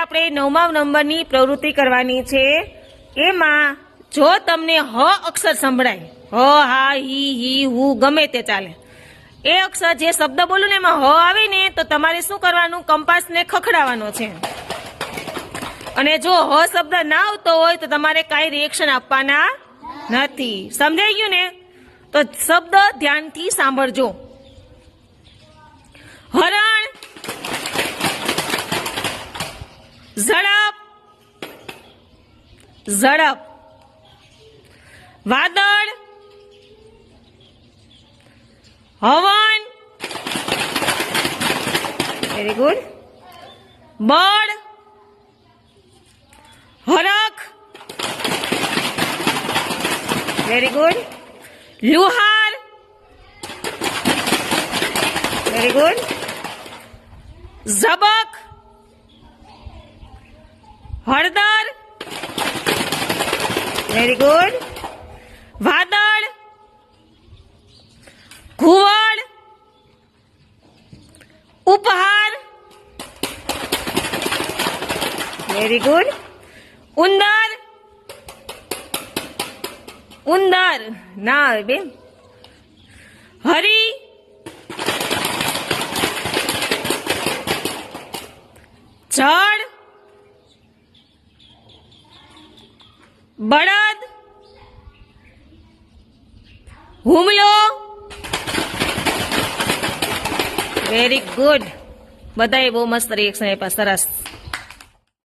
આપણે નવમા નંબરની પ્રવૃત્તિ કરવાની છે. એમાં જો તમને હ અક્ષર સંભળાય, હ, હા, હી હી, હુ, ગમે તે ચાલે. એ અક્ષર જે શબ્દ બોલું ને એમાં હ આવે ને, તો તમારે શું કરવાનું? કંપાસને ખખડાવવાનો છે. અને જો હ શબ્દ ના આવતો હોય, તો તમારે કાંઈ રિએક્શન આપવાના નથી. સમજાઈ ગયું ને? તો શબ્દ ધ્યાનથી સાંભળજો. હરણ ઝડપ. ઝડપ. વાદળ. હવન. વેરી ગુડ બળ. હરખ. વેરી ગુડ લુહાર. વેરી ગુડ ઝબક. હળદર. વેરી ગુડ વાદળ. ઘુવડ. ઉપહાર. વેરી ગુડ ઉંદર. ઉંદર. ના આવે બેન. હરી. જળ. બળદ હુમલો. વેરી ગુડ બધાએ બહુ મસ્ત રિએક્શન આપ્યા સરસ.